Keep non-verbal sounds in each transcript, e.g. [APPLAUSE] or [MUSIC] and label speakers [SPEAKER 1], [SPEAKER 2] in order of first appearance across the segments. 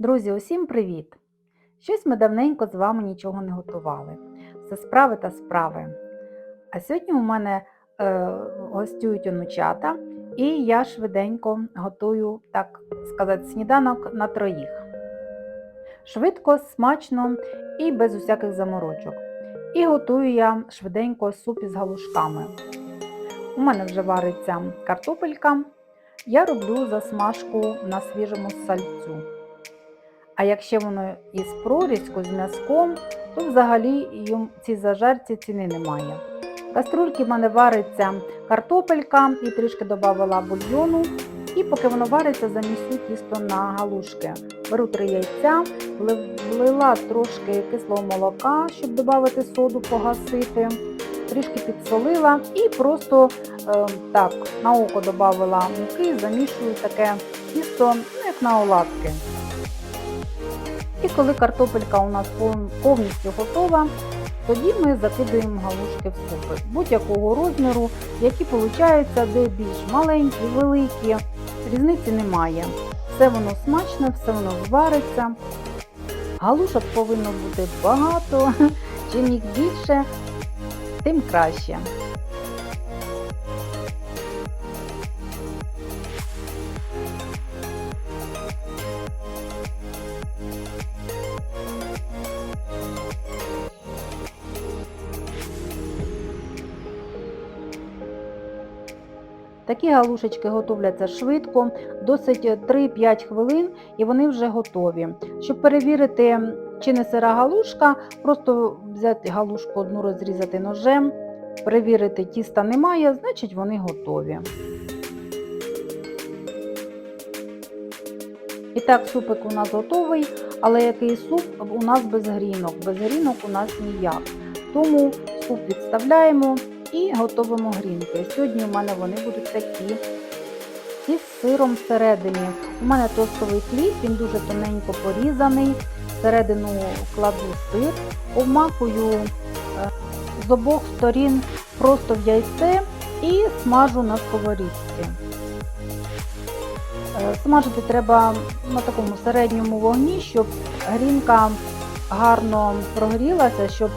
[SPEAKER 1] Друзі, усім привіт! Щось ми давненько з вами нічого не готували. Все справи та справи. А сьогодні у мене е, гостюють онучата, і я швиденько готую, так сказати, сніданок на троїх. Швидко, смачно і без усяких заморочок. І готую я швиденько суп із галушками. У мене вже вариться картопелька. Я роблю засмажку на свіжому сальцю. А якщо воно із прорізку, з м'язком, то взагалі цій зажарці ціни немає. В каструльці в мене вариться картопелька і трішки додавала бульйону. І поки воно вариться, замісю тісто на галушки. Беру три яйця, влила трошки кислого молока, щоб додати соду, погасити, трішки підсолила і просто е, так на око додавала муки, замішую таке тісто, ну, як на оладки. І коли картопелька у нас повністю готова, тоді ми закидаємо галушки в супи будь-якого розміру, які получаються, де більш маленькі, великі, різниці немає. Все воно смачне, все воно звариться. Галушок повинно бути багато, [LAUGHS] чим їх більше, тим краще. Такі галушечки готовляться швидко, досить 3-5 хвилин і вони вже готові. Щоб перевірити, чи не сира галушка, просто взяти галушку одну розрізати ножем, перевірити, тіста немає, значить вони готові. І так, супик у нас готовий, але який суп у нас без грінок. Без грінок у нас ніяк. Тому суп відставляємо і готуємо грінки. Сьогодні у мене вони будуть такі із сиром всередині. У мене тостовий хліб, він дуже тоненько порізаний. Всередину кладу сир, обмакую з обох сторін просто в яйце і смажу на сковорідці. Смажити треба на такому середньому вогні, щоб грінка гарно прогрілася, щоб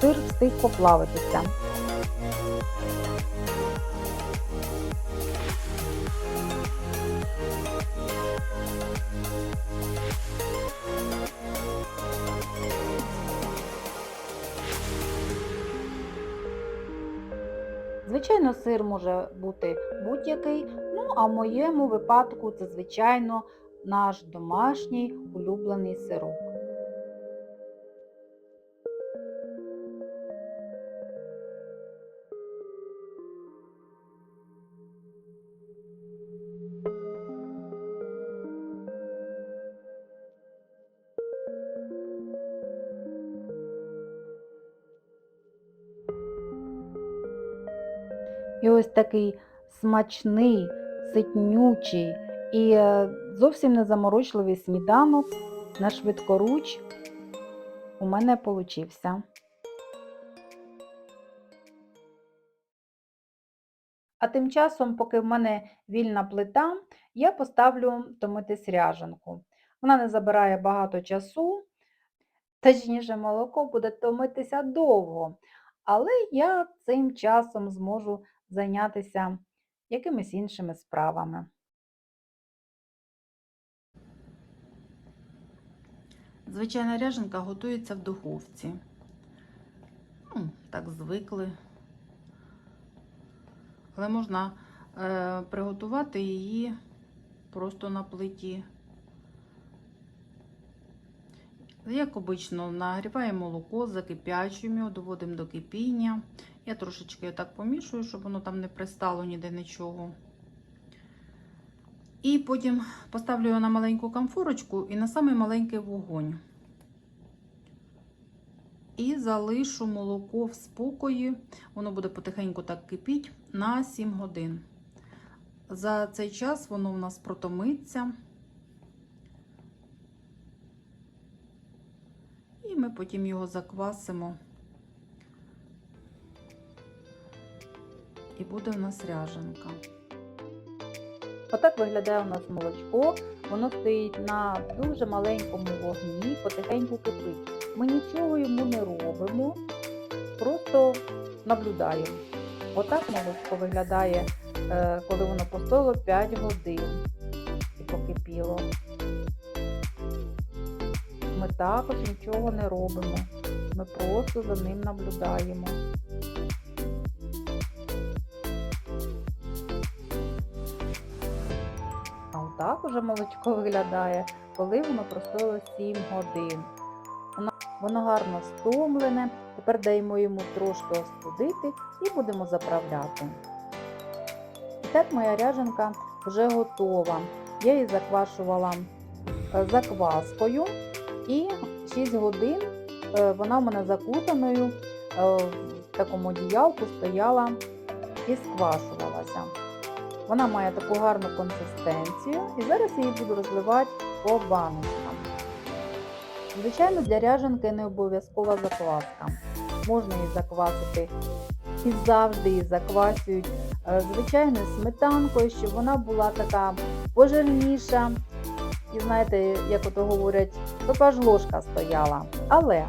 [SPEAKER 1] сир встиг поплавитися. Звичайно, сир може бути будь-який, ну а в моєму випадку це, звичайно, наш домашній улюблений сирок. І ось такий смачний, ситнючий і е, зовсім не заморочливий сніданок на швидкоруч у мене получився. А тим часом, поки в мене вільна плита, я поставлю томитись ряженку. Вона не забирає багато часу, точніше, молоко буде томитися довго, але я цим часом зможу зайнятися якимись іншими справами. Звичайна ряженка готується в духовці. Ну, так звикли. Але можна е, приготувати її просто на плиті. Як обично, нагріваємо молоко, закип'ячуємо доводимо до кипіння. Я трошечки так помішую, щоб воно там не пристало ніде нічого. І потім поставлю його на маленьку камфорочку і на самий маленький вогонь. І залишу молоко в спокої, воно буде потихеньку так кипіти на 7 годин. За цей час воно в нас протомиться. І ми потім його заквасимо. І буде в нас ряженка. Отак виглядає у нас молочко. воно стоїть на дуже маленькому вогні, потихеньку кипить. Ми нічого йому не робимо, просто наблюдаємо. Отак молочко виглядає, е, коли воно постояло 5 годин і покипіло. Ми також нічого не робимо. Ми просто за ним наблюдаємо. А отак уже молочко виглядає, коли воно простояло 7 годин. Воно, гарно стомлене. Тепер даємо йому трошки остудити і будемо заправляти. І так моя ряженка вже готова. Я її заквашувала е, закваскою і 6 годин е, вона в мене закутаною е, в такому одіялку стояла і сквашувалася. Вона має таку гарну консистенцію і зараз її буду розливати по баночкам. Звичайно, для ряженки не обов'язкова закваска. Можна її заквасити і завжди її заквасюють е, звичайною сметанкою, щоб вона була така пожирніша. І знаєте, як ото говорять, щоб аж ложка стояла. Але,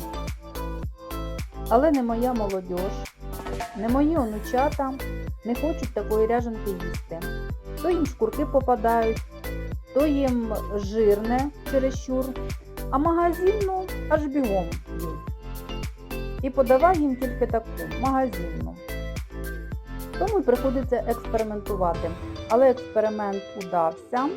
[SPEAKER 1] але не моя молодь, не мої онучата не хочуть такої ряженки їсти. То їм шкурки попадають, то їм жирне чересчур, а магазинну аж бігом їсть. І подавай їм тільки таку магазинну. Тому приходиться експериментувати. Але експеримент удався.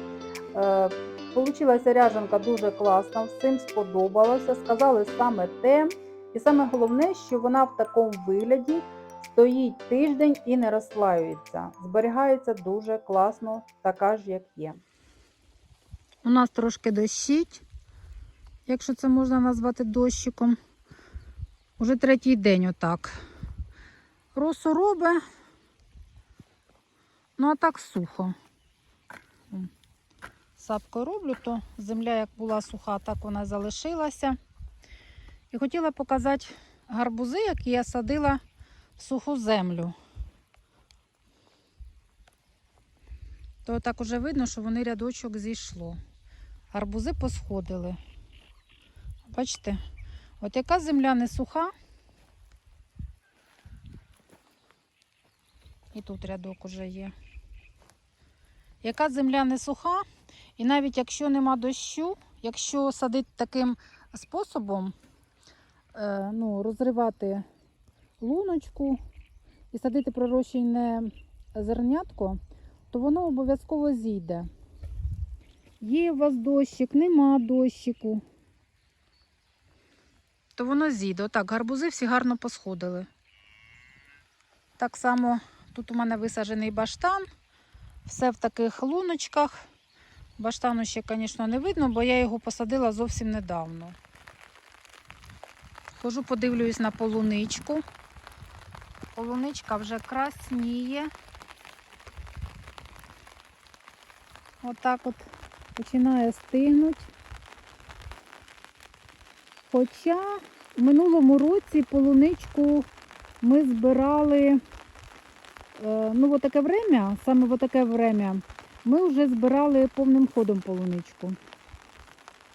[SPEAKER 1] Е, Получилася ряженка дуже класна, всім сподобалося. Сказали саме те. І саме головне, що вона в такому вигляді стоїть тиждень і не розслаюється. Зберігається дуже класно, така ж, як є.
[SPEAKER 2] У нас трошки дощить, якщо це можна назвати дощиком. Уже третій день отак. Росу робить, ну а так сухо. М. Сапкою роблю, то земля як була суха, так вона залишилася. І хотіла показати гарбузи, які я садила суху землю. То так уже видно, що вони рядочок зійшло. Гарбузи посходили. Бачите, от яка земля не суха. І тут рядок уже є. Яка земля не суха, і навіть якщо нема дощу, якщо садити таким способом, е, ну, розривати луночку і садити пророщене зернятко, то воно обов'язково зійде. Є у вас дощик, нема дощику. То воно зійде. Отак, гарбузи всі гарно посходили. Так само тут у мене висаджений баштан. Все в таких луночках. Баштану ще, звісно, не видно, бо я його посадила зовсім недавно. Хожу, подивлюсь на полуничку. Полуничка вже красніє. Отак от починає стигнути. Хоча в минулому році полуничку ми збирали, е, ну, в таке время, саме в таке время, ми вже збирали повним ходом полуничку.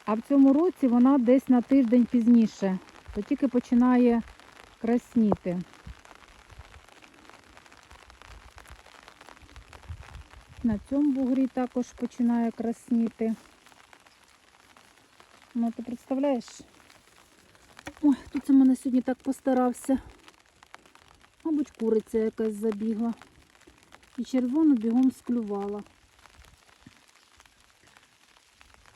[SPEAKER 2] А в цьому році вона десь на тиждень пізніше, то тільки починає красніти. На цьому бугрі також починає красніти. Ну, ти представляєш? Ой, тут це мене сьогодні так постарався. Мабуть, куриця якась забігла. І червону бігом склювала.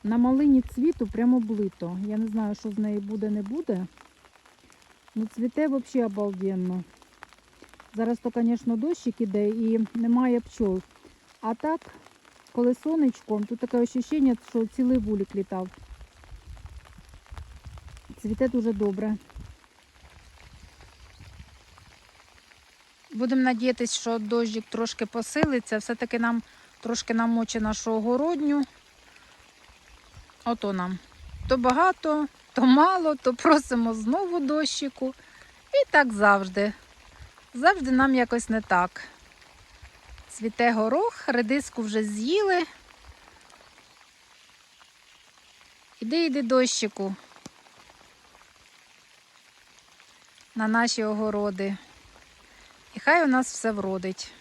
[SPEAKER 2] На малині цвіту прямо блито. Я не знаю, що з неї буде, не буде. Ну, цвіте взагалі обалденно. Зараз то, звісно, дощик іде і немає пчол. А так, коли сонечко, тут таке ощущення, що цілий вулик літав. Цвіте дуже добре. Будемо надіятися, що дощик трошки посилиться. Все-таки нам трошки намоче нашу огородню. Ото нам. То багато, то мало, то просимо знову дощику. І так завжди. Завжди нам якось не так. Цвіте горох, редиску вже з'їли. Іди, іди дощику. На наші огороди. І хай у нас все вродить.